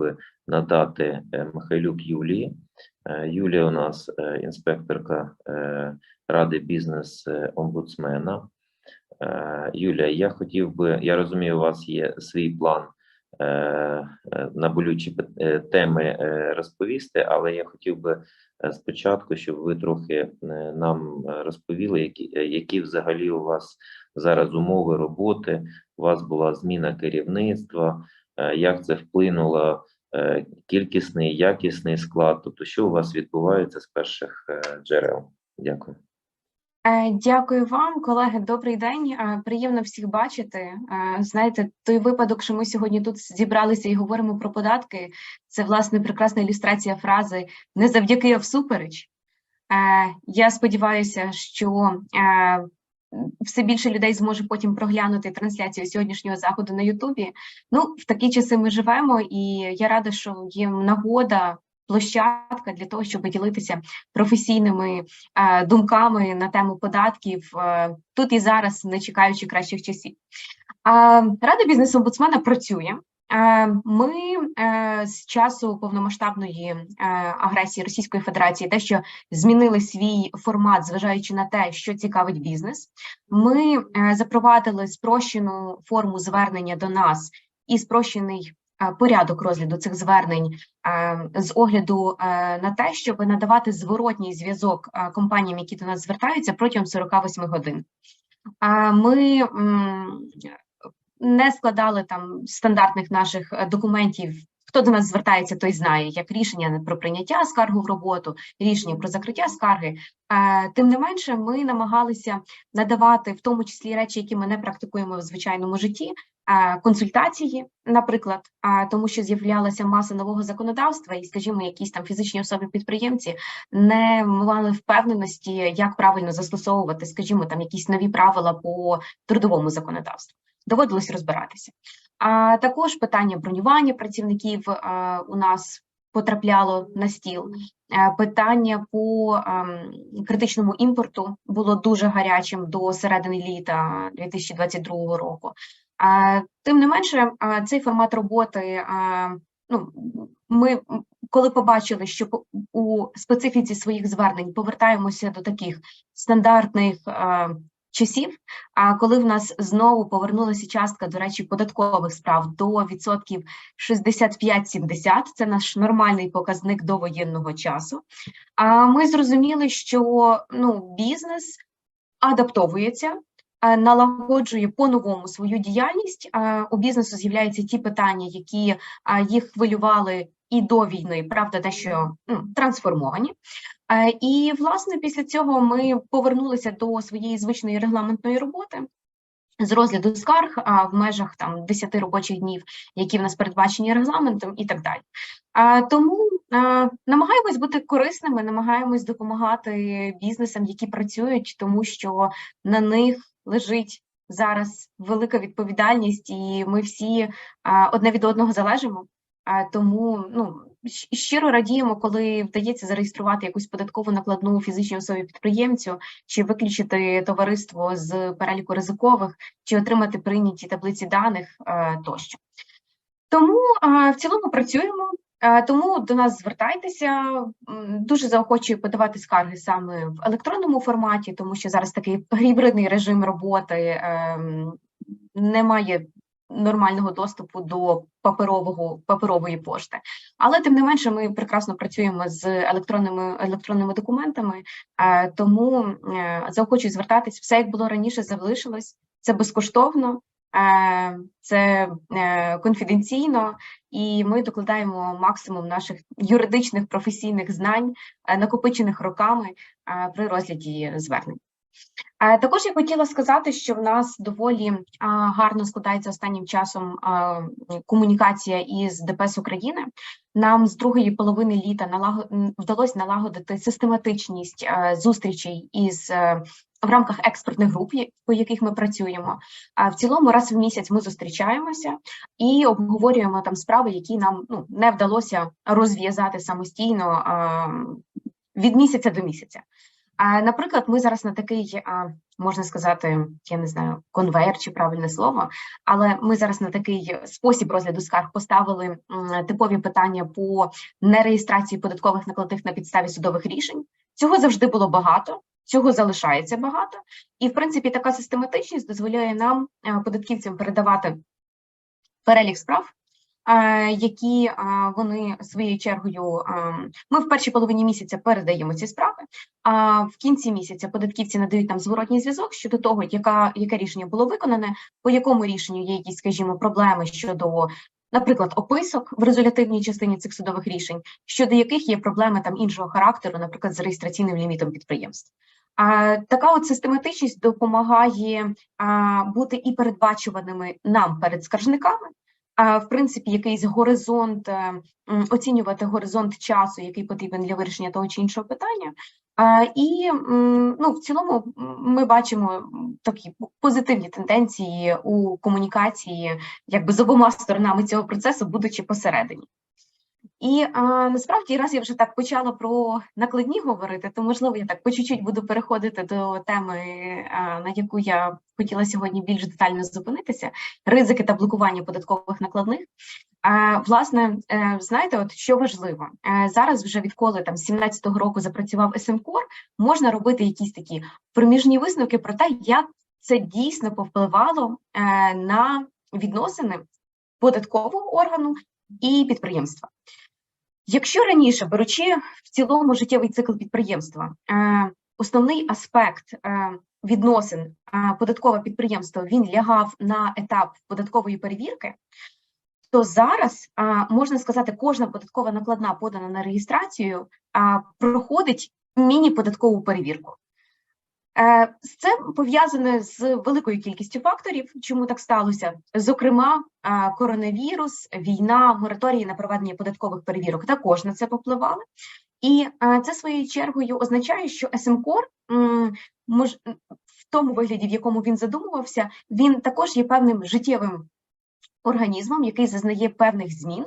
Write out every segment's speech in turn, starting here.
би надати е, Михайлюк Юлії. Е, Юлія у нас е, інспекторка е, Ради бізнес-омбудсмена. Е, Юлія, я хотів би, я розумію, у вас є свій план е, е, на болючі е, теми е, розповісти, але я хотів би е, спочатку, щоб ви трохи е, нам е, розповіли, які, е, які взагалі у вас зараз умови роботи, у вас була зміна керівництва, е, як це вплинуло е, кількісний, якісний склад, тобто що у вас відбувається з перших е, джерел? Дякую. Е, Дякую вам, колеги. Добрий день. Е, Приємно всіх бачити. Е, Знаєте, той випадок, що ми сьогодні тут зібралися і говоримо про податки, це власне прекрасна ілюстрація фрази не завдяки, а всупереч. Е, Я сподіваюся, що е, все більше людей зможе потім проглянути трансляцію сьогоднішнього заходу на Ютубі. Ну, в такі часи ми живемо, і я рада, що є нагода. Площадка для того, щоб ділитися професійними е, думками на тему податків е, тут і зараз, не чекаючи кращих часів. Е, Рада бізнес-омбудсмена працює. Е, Ми з часу повномасштабної е, агресії Російської Федерації дещо змінили свій формат, зважаючи на те, що цікавить бізнес. Ми е, запровадили спрощену форму звернення до нас і спрощений е, порядок розгляду цих звернень е, з огляду на те, щоб надавати зворотній зв'язок компаніям, які до нас звертаються протягом 48 годин. Ми не складали там стандартних наших е, документів. Хто до нас звертається, той знає, як рішення про прийняття скаргу в роботу, рішення про закриття скарги. Е, Тим не менше, ми намагалися надавати в тому числі речі, які ми не практикуємо в звичайному житті, е, консультації, наприклад, тому що з'являлася маса нового законодавства, і, скажімо, якісь там фізичні особи-підприємці не мали впевненості, як правильно застосовувати, скажімо, там якісь нові правила по трудовому законодавству. Доводилось розбиратися. А також питання бронювання працівників е, у нас потрапляло на стіл. Е, Питання по ем, критичному імпорту було дуже гарячим до середини літа 2022 року. Е, Тим не менше, цей формат роботи ну, ми коли побачили, що у специфіці своїх звернень повертаємося до таких стандартних часів, а коли в нас знову повернулася частка, до речі, податкових справ до відсотків 65-70, це наш нормальний показник до воєнного часу. А ми зрозуміли, що ну, бізнес адаптовується, е, налагоджує по-новому свою діяльність. У бізнесу з'являються ті питання, які їх хвилювали і до війни, правда, дещо ну, трансформовані. Е, І, власне, після цього ми повернулися до своєї звичної регламентної роботи. З розгляду скарг а, в межах там 10 робочих днів, які в нас передбачені регламентом, і так далі. А, тому а, намагаємось бути корисними, намагаємось допомагати бізнесам, які працюють, тому що на них лежить зараз велика відповідальність, і ми всі а, одне від одного залежимо. А, тому ну щиро радіємо, коли вдається зареєструвати якусь податкову накладну фізичній особі підприємцю, чи виключити товариство з переліку ризикових, чи отримати прийняті таблиці даних е, тощо. Тому е, в цілому працюємо. е, Тому до нас звертайтеся. Дуже заохочую подавати скарги саме в електронному форматі, тому що зараз такий гібридний режим роботи ем, немає нормального доступу до паперового паперової пошти. Але тим не менше, ми прекрасно працюємо з електронними електронними документами, е, тому е, заохочую звертатись. Все як було раніше, залишилось. Це безкоштовно, е, це конфіденційно, і ми докладаємо максимум наших юридичних професійних знань, накопичених роками при розгляді звернень. Е, Також я хотіла сказати, що в нас доволі гарно складається останнім часом комунікація із ДПС України. Нам з другої половини літа вдалося налагодити систематичність е, зустрічей із е, в рамках експертних груп, по яких ми працюємо. А в цілому раз в місяць ми зустрічаємося і обговорюємо там справи, які нам ну не вдалося розв'язати самостійно від місяця до місяця. Наприклад, ми зараз на такий, можна сказати, я не знаю, конвейер чи правильне слово, але ми зараз на такий спосіб розгляду скарг поставили типові питання по нереєстрації податкових накладних на підставі судових рішень. Цього завжди було багато, цього залишається багато, і в принципі така систематичність дозволяє нам, е, податківцям, передавати перелік справ. Е, Які е, вони своєю чергою е, ми в першій половині місяця передаємо ці справи, а в кінці місяця податківці надають нам зворотній зв'язок щодо того, яка яке рішення було виконане, по якому рішенню є якісь, скажімо, проблеми щодо, наприклад, описок в резолютивній частині цих судових рішень, щодо яких є проблеми там іншого характеру, наприклад, з реєстраційним лімітом підприємств. А така от систематичність допомагає а, бути і передбачуваними нам перед скаржниками. В принципі, якийсь горизонт е, оцінювати горизонт часу, який потрібен для вирішення того чи іншого питання. І ну, в цілому ми бачимо такі позитивні тенденції у комунікації, якби з обома сторонами цього процесу, будучи посередині. І а, насправді, раз я вже так почала про накладні говорити, то можливо я так по чуть-чуть буду переходити до теми, а, на яку я хотіла сьогодні більш детально зупинитися: ризики та блокування податкових накладних. А, власне, е, знаєте, от що важливо Е, зараз, вже відколи там з 17-го року запрацював СМКОР, можна робити якісь такі проміжні висновки про те, як це дійсно повпливало е, на відносини податкового органу і підприємства. Якщо раніше, беручи в цілому життєвий цикл підприємства, е, основний аспект е, відносин е, податкове підприємство він лягав на етап податкової перевірки, то зараз можна сказати, кожна податкова накладна подана на реєстрацію проходить міні-податкову перевірку. Е, з Це пов'язане з великою кількістю факторів, чому так сталося. Зокрема, е, коронавірус, війна, мораторії на проведення податкових перевірок також на це попливали. І е, це своєю чергою означає, що СМКОР в тому вигляді, в якому він задумувався, він також є певним життєвим організмом, який зазнає певних змін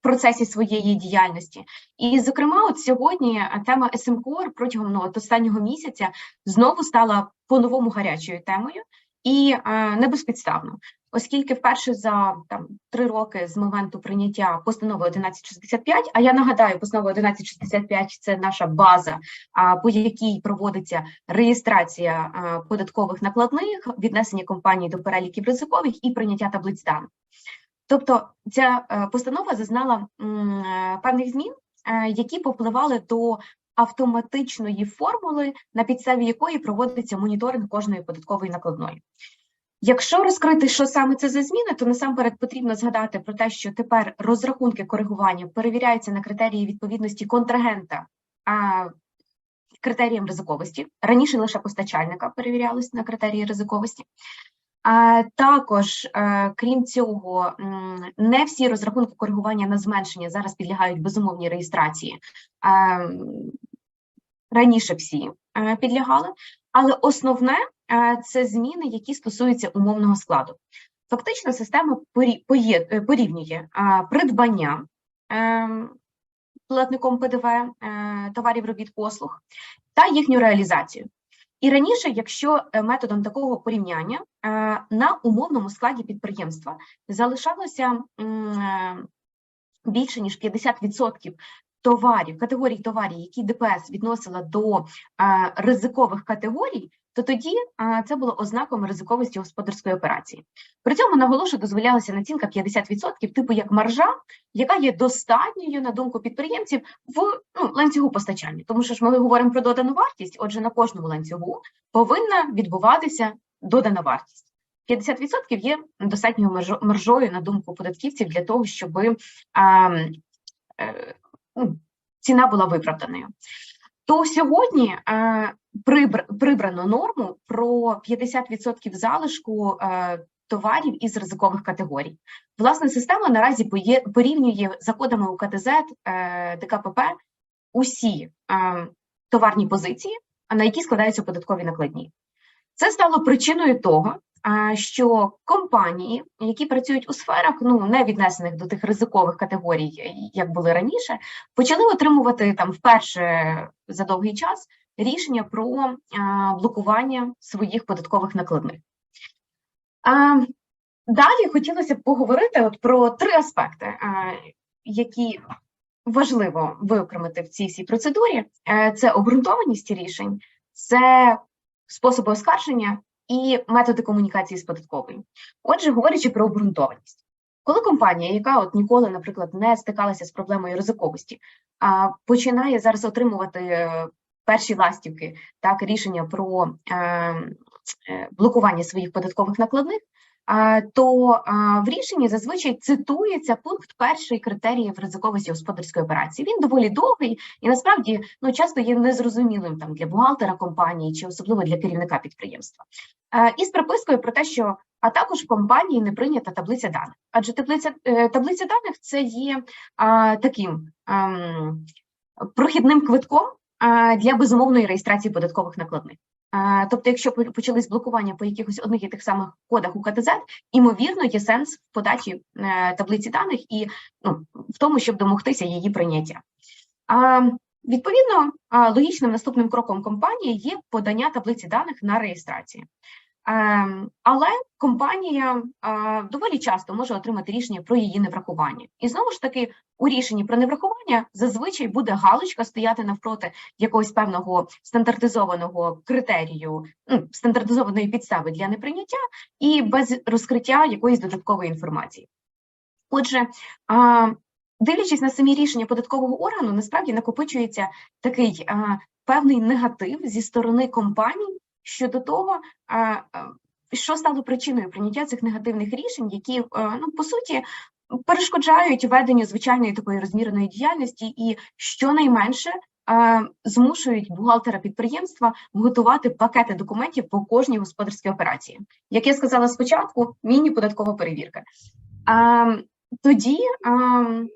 в процесі своєї діяльності. І, зокрема, от сьогодні е, тема СМКОР протягом ну, от останнього місяця знову стала по-новому гарячою темою і е, не безпідставно, оскільки вперше за там три роки з моменту прийняття постанови 1165, а я нагадаю, постанова 1165 – це наша база, по якій проводиться реєстрація а, податкових накладних, віднесення компаній до переліків ризикових і прийняття таблиць даних. Тобто ця е, постанова зазнала е, певних змін, е, які попливали до автоматичної формули, на підставі якої проводиться моніторинг кожної податкової накладної. Якщо розкрити, що саме це за зміни, то насамперед потрібно згадати про те, що тепер розрахунки коригування перевіряються на критерії відповідності контрагента а, критеріям ризиковості. Раніше лише постачальника перевірялись на критерії ризиковості. Також, е, крім цього, не всі розрахунки коригування на зменшення зараз підлягають безумовній реєстрації. Е, Раніше всі е, підлягали, але основне це зміни, які стосуються умовного складу. Фактично, система порівнює придбання платником ПДВ товарів робіт послуг та їхню реалізацію. І раніше, якщо е, методом такого порівняння е, на умовному складі підприємства залишалося е, більше ніж 50% товарів, категорій товарів, які ДПС відносила до ризикових категорій, то тоді це було ознаком ризиковості господарської операції. При цьому наголошую, дозволялася націнка 50%, типу як маржа, яка є достатньою на думку підприємців в ну, ланцюгу постачання. Тому що ж ми говоримо про додану вартість, отже, на кожному ланцюгу повинна відбуватися додана вартість. 50% є достатньою маржо- маржою на думку податківців для того, щоб а, е, ну, ціна була виправданою. То сьогодні е, прибрано норму про 50% залишку е, товарів із ризикових категорій. Власне, система наразі порівнює за кодами УКТЗ е, ДКПП усі е, товарні позиції, на які складаються податкові накладні. Це стало причиною того, що компанії, які працюють у сферах, ну не віднесених до тих ризикових категорій, як були раніше, почали отримувати там вперше за довгий час рішення про е, блокування своїх податкових накладних. Далі хотілося б поговорити от про три аспекти, е, які важливо виокремити в цій всій процедурі: Е, це обґрунтованість рішень, це способи оскарження і методи комунікації з податковою. Отже, говорячи про обґрунтованість, коли компанія, яка от ніколи, наприклад, не стикалася з проблемою ризиковості, починає зараз отримувати перші ластівки, так рішення про е, е, блокування своїх податкових накладних. То в рішенні зазвичай цитується пункт перший критеріїв ризиковості господарської операції. Він доволі довгий і насправді ну часто є незрозумілим там для бухгалтера компанії чи особливо для керівника підприємства. Е, І з припискою про те, що а також в компанії не прийнята таблиця даних, адже таблиця таблиця даних це є а, таким ем, прохідним квитком а, для безумовної реєстрації податкових накладних. Тобто, якщо почались блокування по якихось одних і тих самих кодах у КТЗ, імовірно, є сенс в подачі е, таблиці даних і ну, в тому, щоб домогтися її прийняття. Відповідно, логічним наступним кроком компанії є подання таблиці даних на реєстрацію. Ем, Але компанія доволі часто може отримати рішення про її неврахування. І знову ж таки, у рішенні про неврахування зазвичай буде галочка стояти навпроти якогось певного стандартизованого критерію, ну, стандартизованої підстави для неприйняття і без розкриття якоїсь додаткової інформації. Отже, дивлячись на самі рішення податкового органу, насправді накопичується такий певний негатив зі сторони компаній щодо того, що стало причиною прийняття цих негативних рішень, які ну по суті перешкоджають веденню звичайної такої розміреної діяльності, і щонайменше а, змушують бухгалтера підприємства готувати пакети документів по кожній господарській операції. Як я сказала спочатку, міні-податкова перевірка. А, тоді е,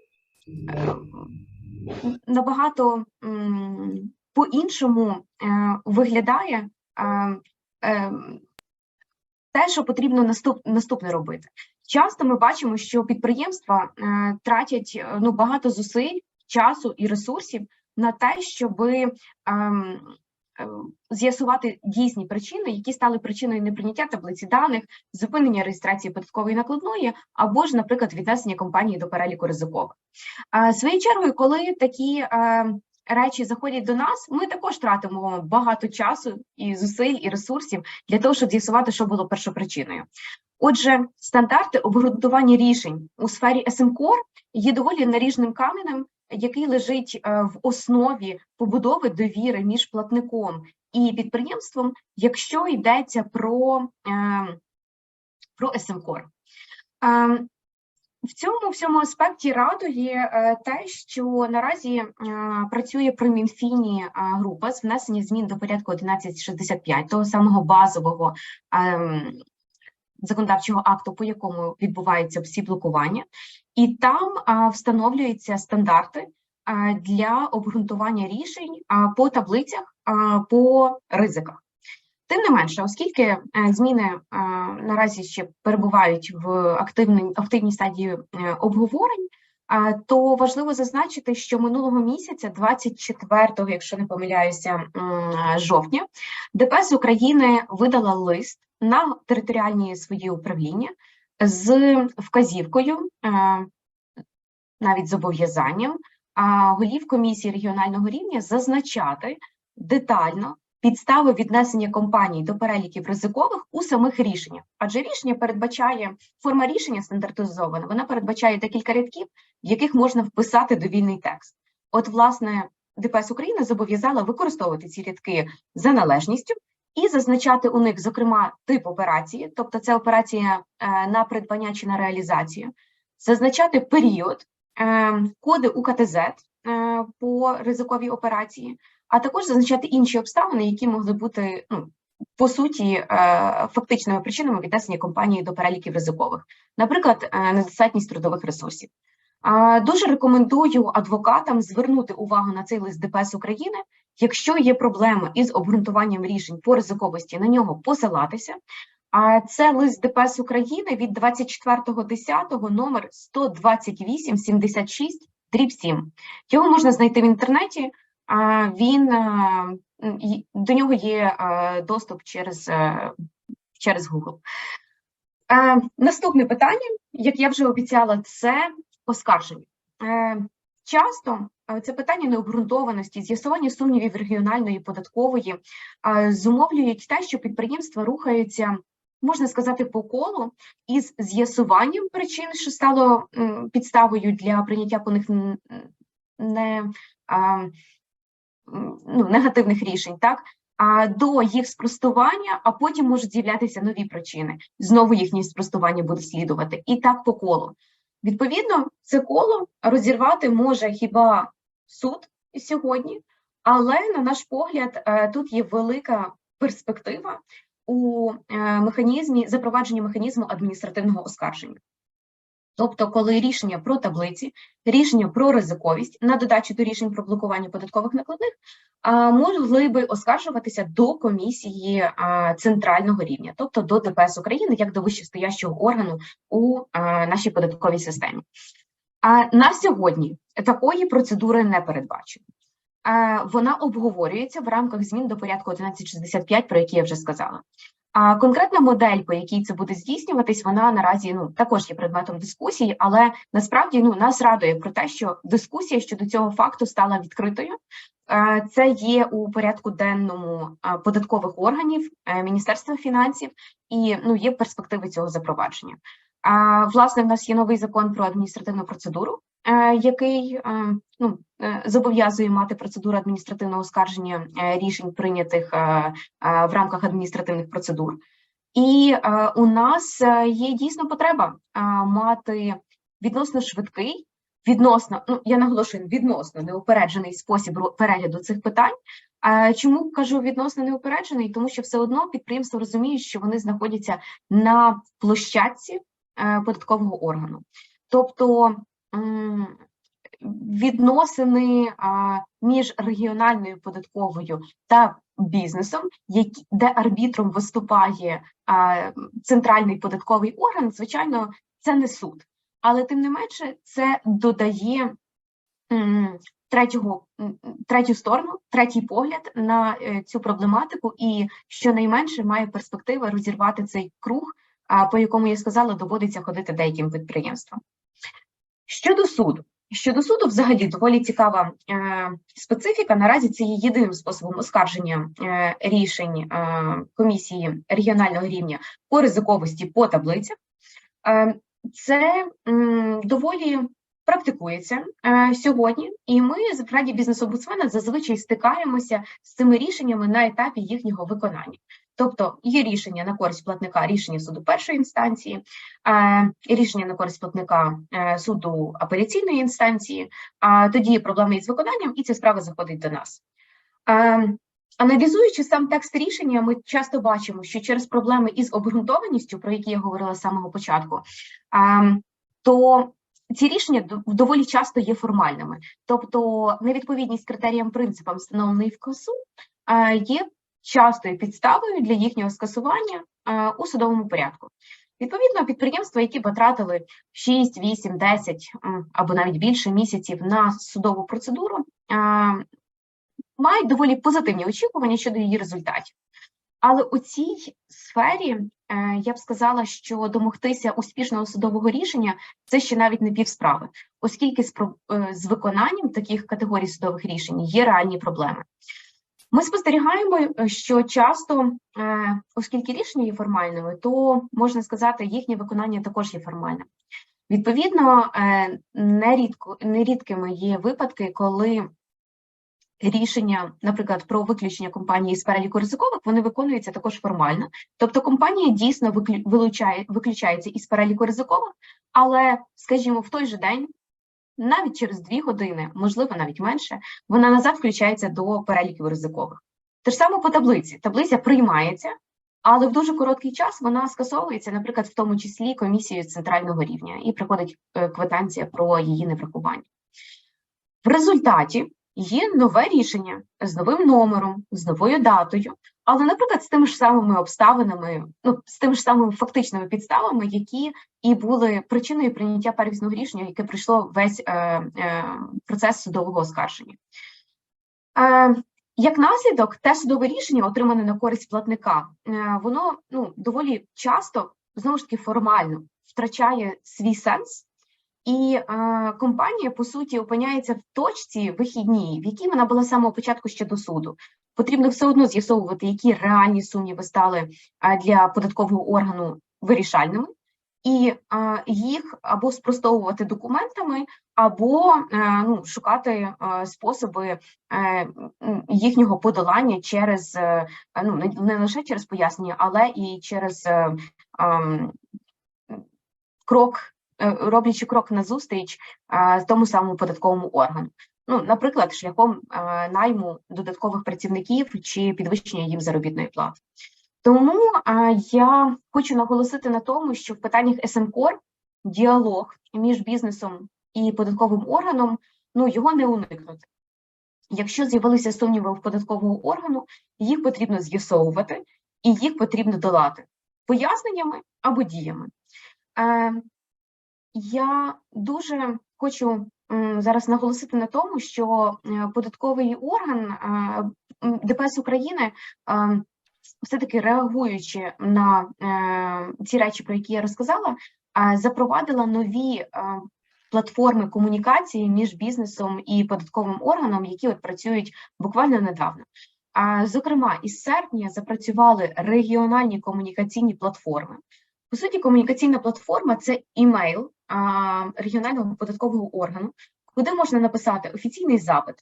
набагато по-іншому е, виглядає е, е, те, що потрібно наступ, наступне робити. Часто ми бачимо, що підприємства е, тратять е, ну, багато зусиль, часу і ресурсів на те, щоб ем, е, з'ясувати дійсні причини, які стали причиною неприйняття таблиці даних, зупинення реєстрації податкової накладної, або ж, наприклад, віднесення компанії до переліку ризикових. Своєю чергою, коли такі е, речі заходять до нас, ми також тратимо багато часу і зусиль, і ресурсів для того, щоб з'ясувати, що було першопричиною. Отже, стандарти обґрунтування рішень у сфері СМКОР є доволі наріжним каменем, який лежить е, в основі побудови довіри між платником і підприємством, якщо йдеться про, е, про СМКОР. В цьому всьому аспекті радує е, те, що наразі е, працює при Мінфіні е, група з внесення змін до порядку 1165, того самого базового ем, законодавчого акту, по якому відбуваються всі блокування, і там встановлюються стандарти для обґрунтування рішень по таблицях, по ризиках. Тим не менше, оскільки е, зміни наразі ще перебувають в активній, активній стадії е, обговорень, то важливо зазначити, що минулого місяця, 24, якщо не помиляюся, жовтня, ДПС України видала лист на територіальні свої управління з вказівкою, е, навіть зобов'язанням голів комісії регіонального рівня зазначати детально підстави віднесення компаній до переліків ризикових у самих рішеннях. Адже рішення передбачає форма рішення стандартизована, вона передбачає декілька рядків, в яких можна вписати довільний текст. От, власне, ДПС України зобов'язала використовувати ці рядки за належністю і зазначати у них, зокрема, тип операції, тобто це операція е, на придбання чи на реалізацію, зазначати період, е, коди УКТЗ е, по ризиковій операції, а також зазначати інші обставини, які могли бути ну, по суті е, фактичними причинами віднесення компанії до переліків ризикових, наприклад, е, недостатність трудових ресурсів. Дуже рекомендую адвокатам звернути увагу на цей лист ДПС України. Якщо є проблеми із обґрунтуванням рішень по ризиковості, на нього посилатися. А це лист ДПС України від 24.10 номер 12876 дріб 7. Його можна знайти в інтернеті. Він е, до нього є е, доступ через, е, через Google. Наступне питання, як я вже обіцяла, це оскарження. Часто це питання необґрунтованості, з'ясування сумнівів регіональної податкової зумовлюють те, що підприємства рухаються, можна сказати, по колу із з'ясуванням причин, що стало підставою для прийняття по них не ну, негативних рішень, так до їх спростування, а потім можуть з'являтися нові причини. Знову їхнє спростування буде слідувати, і так по колу. Відповідно, це коло розірвати може хіба суд сьогодні, але на наш погляд, е, тут є велика перспектива у е, механізмі запровадження механізму адміністративного оскарження. Тобто, коли рішення про таблиці, рішення про ризиковість на додачу до рішень про блокування податкових накладних могли би оскаржуватися до комісії центрального рівня, тобто до ДПС України, як до вищестоящого органу у нашій податковій системі. А на сьогодні такої процедури не передбачено. Вона обговорюється в рамках змін до порядку 1165, про які я вже сказала. А конкретна модель, по якій це буде здійснюватись, вона наразі ну також є предметом дискусії, але насправді ну нас радує про те, що дискусія щодо цього факту стала відкритою. Е, Це є у порядку денному е, податкових органів е, Міністерства фінансів і ну є перспективи цього запровадження. А власне, в нас є новий закон про адміністративну процедуру, який е, ну е, зобов'язує мати процедуру адміністративного оскарження е, рішень, прийнятих е, е, в рамках адміністративних процедур. І е, у нас е, є дійсно потреба е, мати відносно швидкий, відносно, ну я наголошую, відносно неупереджений спосіб перегляду цих питань. Е, Чому кажу відносно неупереджений? Тому що все одно підприємство розуміє, що вони знаходяться на площадці е, податкового органу. Тобто відносини між регіональною податковою та бізнесом, які, де арбітром виступає центральний податковий орган, звичайно, це не суд. Але тим не менше, це додає третього, третю сторону, третій погляд на е, цю проблематику, і щонайменше має перспективи розірвати цей круг, по якому я сказала, доводиться ходити деяким підприємствам. Щодо суду, щодо суду, взагалі доволі цікава е, специфіка. Наразі це є єдиним способом оскарження е, рішень е, комісії регіонального рівня по ризиковості по таблицях. Е, це м, доволі практикується е, сьогодні, і ми з Раді бізнес-омбудсмена зазвичай стикаємося з цими рішеннями на етапі їхнього виконання. Тобто є рішення на користь платника, рішення суду першої інстанції, е, рішення на користь платника е, суду апеляційної інстанції, а тоді є проблеми із виконанням, і ця справа заходить до нас. Е, Аналізуючи сам текст рішення, ми часто бачимо, що через проблеми із обґрунтованістю, про які я говорила з самого початку, то ці рішення доволі часто є формальними, тобто невідповідність критеріям принципам, встановленої в КОСУ, е, є частою підставою для їхнього скасування е, у судовому порядку. Відповідно, підприємства, які потратили 6, 8, 10 або навіть більше місяців на судову процедуру, е, мають доволі позитивні очікування щодо її результатів. Але у цій сфері е, я б сказала, що домогтися успішного судового рішення це ще навіть не півсправи, оскільки з, е, з виконанням таких категорій судових рішень є реальні проблеми. Ми спостерігаємо, е, що часто, е, оскільки рішення є формальними, то можна сказати, їхнє виконання також є формальним. Відповідно, е, нерідко нерідкими є випадки, коли рішення, наприклад, про виключення компанії з переліку ризикових, вони виконуються також формально. Тобто компанія дійсно виклю- вилучає, виключається із переліку ризикових, але, скажімо, в той же день, навіть через дві години, можливо, навіть менше, вона назад включається до переліків ризикових. Те ж саме по таблиці. Таблиця приймається, але в дуже короткий час вона скасовується, наприклад, в тому числі комісією центрального рівня, і приходить е, квитанція про її неврахування. В результаті є нове рішення з новим номером, з новою датою, але, наприклад, з тими ж самими обставинами, ну з тими ж самими фактичними підставами, які і були причиною прийняття первісного рішення, яке пройшло весь е, е, процес судового оскарження. Е, Як наслідок, те судове рішення, отримане на користь платника, е, воно ну доволі часто знову ж таки формально втрачає свій сенс, і е, компанія по суті опиняється в точці вихідній, в якій вона була з самого початку ще до суду. Потрібно все одно з'ясовувати, які реальні сумніви стали е, для податкового органу вирішальними, і е, їх або спростовувати документами, або е, ну, шукати е, способи е, їхнього подолання через е, ну не, не лише через пояснення, але і через е, ем, крок, е, роблячи крок назустріч е, тому самому податковому органу. Ну, наприклад, шляхом е, найму додаткових працівників чи підвищення їм заробітної плати. Тому е, я хочу наголосити на тому, що в питаннях СМКОР діалог між бізнесом і податковим органом ну його не уникнути. Якщо з'явилися сумніви в податкового органу, їх потрібно з'ясовувати і їх потрібно долати поясненнями або діями. Я дуже хочу зараз наголосити на тому, що е, податковий орган е, ДПС України, е, все-таки реагуючи на ці речі, про які я розказала, запровадила нові платформи комунікації між бізнесом і податковим органом, які от працюють буквально недавно. Зокрема, із серпня запрацювали регіональні комунікаційні платформи. По суті, комунікаційна платформа це імейл регіонального податкового органу, куди можна написати офіційний запит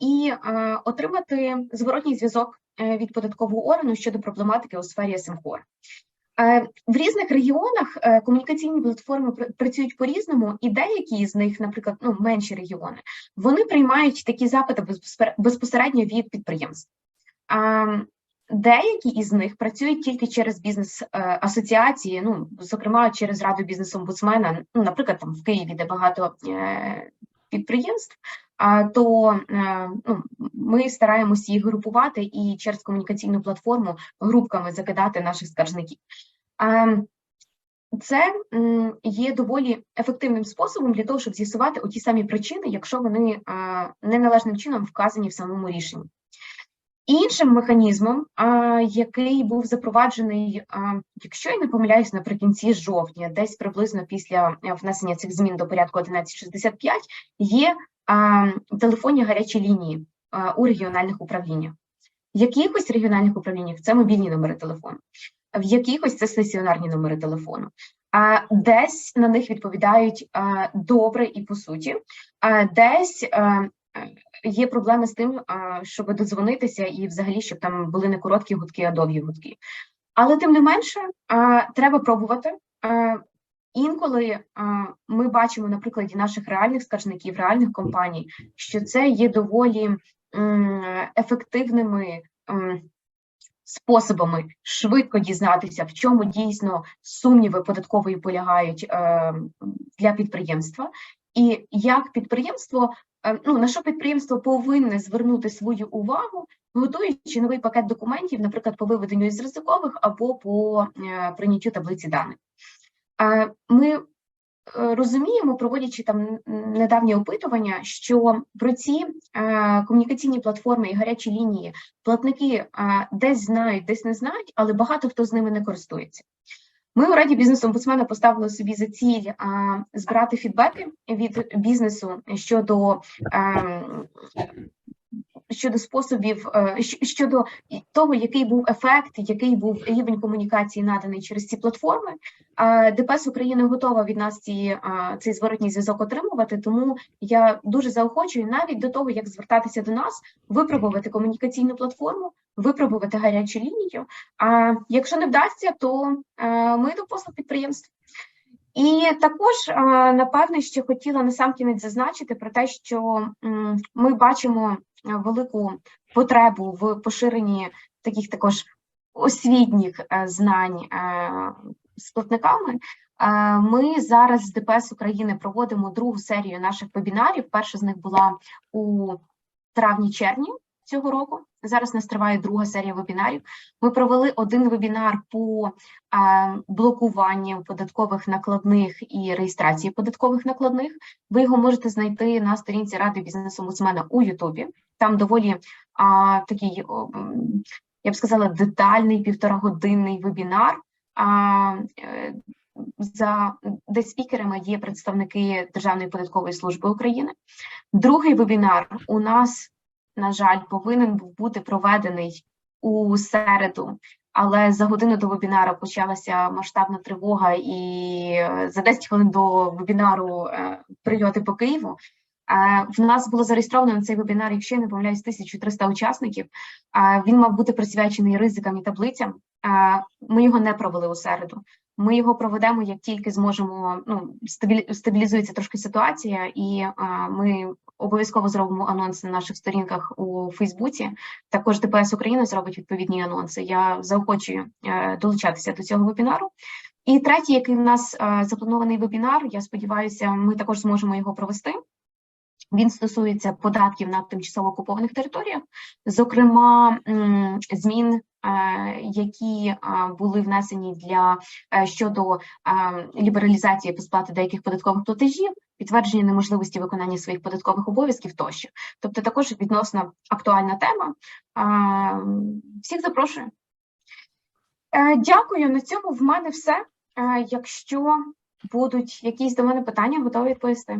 і отримати зворотній зв'язок е, від податкового органу щодо проблематики у сфері СМХОР. Е, В різних регіонах е, комунікаційні платформи працюють по-різному, і деякі з них, наприклад, ну менші регіони, вони приймають такі запити безпосередньо від підприємств. Деякі із них працюють тільки через бізнес-асоціації, ну зокрема через раду бізнес-омбудсмена, ну, наприклад, там в Києві, де багато е, підприємств. А то е, ну, ми стараємось їх групувати і через комунікаційну платформу групками закидати наших скаржників. Це є доволі ефективним способом для того, щоб з'ясувати оті самі причини, якщо вони а, неналежним чином вказані в самому рішенні. Іншим механізмом, який був запроваджений, якщо я не помиляюсь, наприкінці жовтня, десь приблизно після е, внесення цих змін до порядку 1165, є телефонні гарячі лінії у регіональних управліннях. В якихось регіональних управліннях це мобільні номери телефону, в якихось це стаціонарні номери телефону. А десь на них відповідають добре і по суті, а десь е, є проблеми з тим, щоб додзвонитися, і взагалі, щоб там були не короткі гудки, а довгі гудки. Але тим не менше, треба пробувати. Інколи ми бачимо на прикладі наших реальних скаржників, реальних компаній, що це є доволі ефективними способами швидко дізнатися, в чому дійсно сумніви податкової полягають е, для підприємства, і як підприємство, ну на що підприємство повинне звернути свою увагу, готуючи новий пакет документів, наприклад, по виведенню із ризикових або по е, прийняттю таблиці даних. Е, Ми е, розуміємо, проводячи там н- недавнє опитування, що про ці комунікаційні платформи і гарячі лінії платники десь знають, десь не знають, але багато хто з ними не користується. Ми у раді бізнесу омбудсмена поставили собі за ціль а, збирати фідбеки від бізнесу щодо е, щодо способів, е, щодо того, який був ефект, який був рівень комунікації наданий через ці платформи. ДПС України готова від нас ці, цей зворотній зв'язок отримувати. Тому я дуже заохочую навіть до того, як звертатися до нас, випробувати комунікаційну платформу, випробувати гарячу лінію. А якщо не вдасться, то е, ми до послуг підприємств. І також, е, напевне, ще хотіла насамкінець зазначити про те, що ми бачимо е, велику потребу в поширенні таких також освітніх е, знань е, з платниками. Е, Ми зараз з ДПС України проводимо другу серію наших вебінарів. Перша з них була у травні-червні цього року. Зараз нас триває друга серія вебінарів. Ми провели один вебінар по блокуванню податкових накладних і реєстрації податкових накладних. Ви його можете знайти на сторінці Ради бізнесу омбудсмена у Ютубі. Там доволі а, такий, я б сказала, детальний півторагодинний вебінар. А, е, за де спікерами є представники Державної податкової служби України. Другий вебінар у нас, на жаль, повинен був бути проведений у середу, але за годину до вебінару почалася масштабна тривога, і е, за 10 хвилин до вебінару е, прильоти по Києву. Е, В нас було зареєстровано на цей вебінар, якщо я не помиляюсь, 1300 учасників. Він мав бути присвячений ризикам і таблицям. Ми його не провели у середу. Ми його проведемо, як тільки зможемо. Ну стабілі- стабілізується трошки ситуація, і ми обов'язково зробимо анонс на наших сторінках у Фейсбуці. Також ДПС Україна зробить відповідні анонси. Я заохочую е, долучатися до цього вебінару. І третій, який в нас е, запланований вебінар, я сподіваюся, ми також зможемо його провести. Він стосується податків на тимчасово окупованих територіях, зокрема змін, які е, були внесені для е, щодо е, лібералізації по деяких податкових платежів, підтвердження неможливості виконання своїх податкових обов'язків тощо. Тобто, також відносно актуальна тема. Е, Всіх запрошую. Е, Дякую. На цьому в мене все. Е, Якщо будуть якісь до мене питання, готові відповісти.